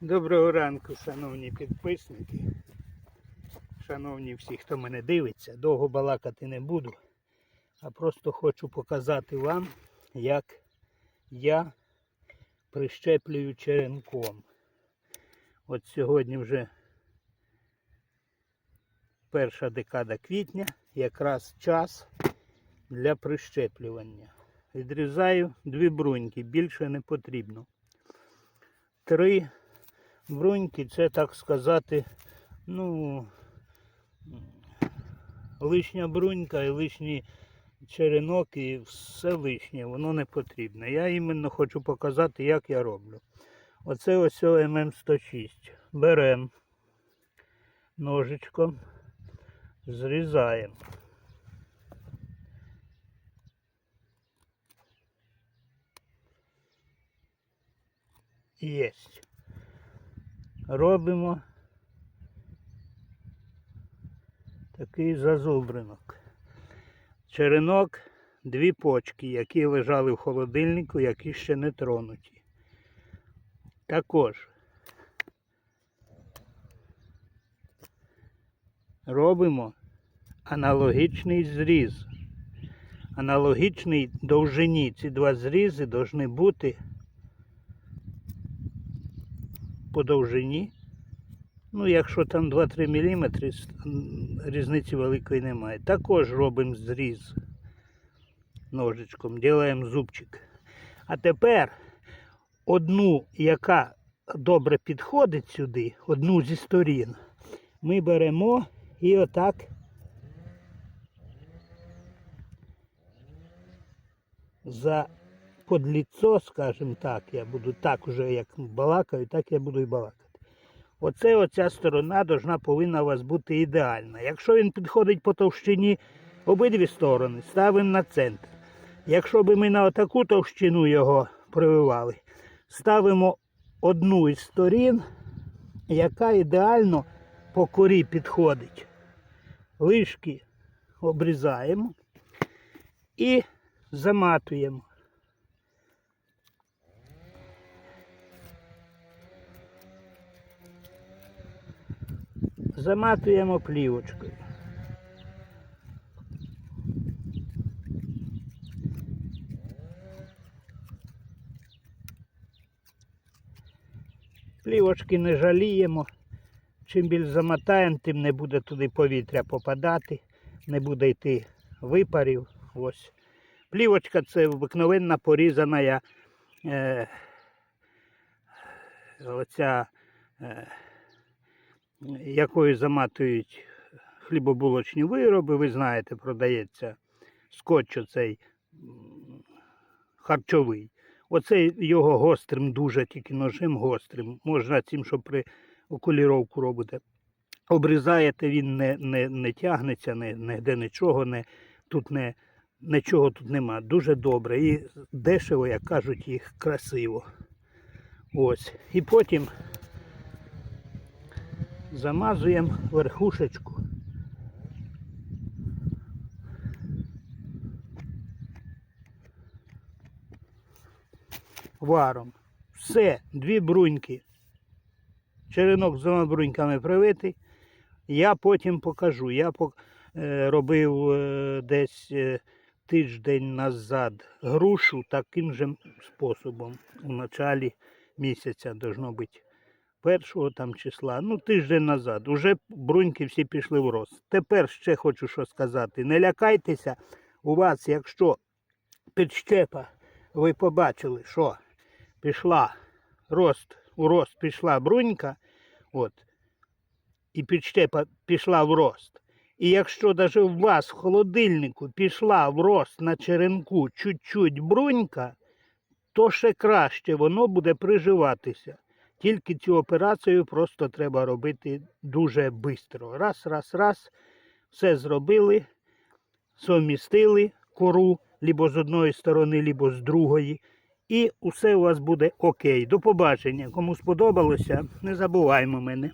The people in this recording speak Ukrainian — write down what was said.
Доброго ранку, шановні підписники. Шановні всі, хто мене дивиться, довго балакати не буду, а просто хочу показати вам, як я прищеплюю черенком. От сьогодні вже перша декада квітня, якраз час для прищеплювання. Відрізаю дві бруньки, більше не потрібно. Три бруньки це, так сказати, ну, лишня брунька і лишній черенок і все лишнє, воно не потрібне. Я іменно хочу показати, як я роблю. Оце ось ММ106. Беремо ножичком, зрізаємо. Єсть робимо такий зазубринок. Черенок, дві почки, які лежали в холодильнику, які ще не тронуті. Також робимо аналогічний зріз. Аналогічний довжині ці два зрізи повинні бути по довжині. Ну, якщо там 2-3 мм, різниці великої немає. Також робимо зріз ножичком, робимо зубчик. А тепер одну, яка добре підходить сюди, одну зі сторін, ми беремо і отак за подліцо, скажімо так, я буду так уже як балакаю, так я буду і балакати. Оце оця сторона должна, повинна у вас бути ідеальна. Якщо він підходить по товщині обидві сторони, ставимо на центр. Якщо би ми на отаку товщину його прививали, ставимо одну із сторін, яка ідеально по корі підходить. Лишки обрізаємо і заматуємо. Заматуємо плівочкою. Плівочки не жаліємо. Чим більше замотаємо, тим не буде туди повітря попадати, не буде йти випарів. Ось. Плівочка це обикновенна порізана е, оця, е, якою заматують хлібобулочні вироби. Ви знаєте, продається скотч оцей харчовий. Оцей його гострим, дуже тільки ножем гострим. Можна цим, що при окуліровку робите. Обрізаєте, він не, не, не тягнеться, не, ніде нічого, не, тут не, нічого тут нема. Дуже добре. І дешево, як кажуть, їх красиво. Ось. І потім замазуємо верхушечку. Варом. Все, дві бруньки. Черенок з двома бруньками привитий. Я потім покажу. Я е, робив е, десь е, тиждень назад грушу таким же способом. У началі місяця должно бути першого там числа. Ну, тиждень назад. Уже бруньки всі пішли в рост. Тепер ще хочу що сказати. Не лякайтеся, у вас, якщо підщепа, ви побачили, що пішла рост, у рост пішла брунька, от, і підщепа пішла в рост. І якщо навіть у вас в холодильнику пішла в рост на черенку чуть-чуть брунька, то ще краще воно буде приживатися. Тільки цю операцію просто треба робити дуже швидко. Раз, раз, раз, все зробили, совмістили кору либо з одної сторони, либо з другої. І усе у вас буде окей. До побачення. Кому сподобалося, не забуваймо мене.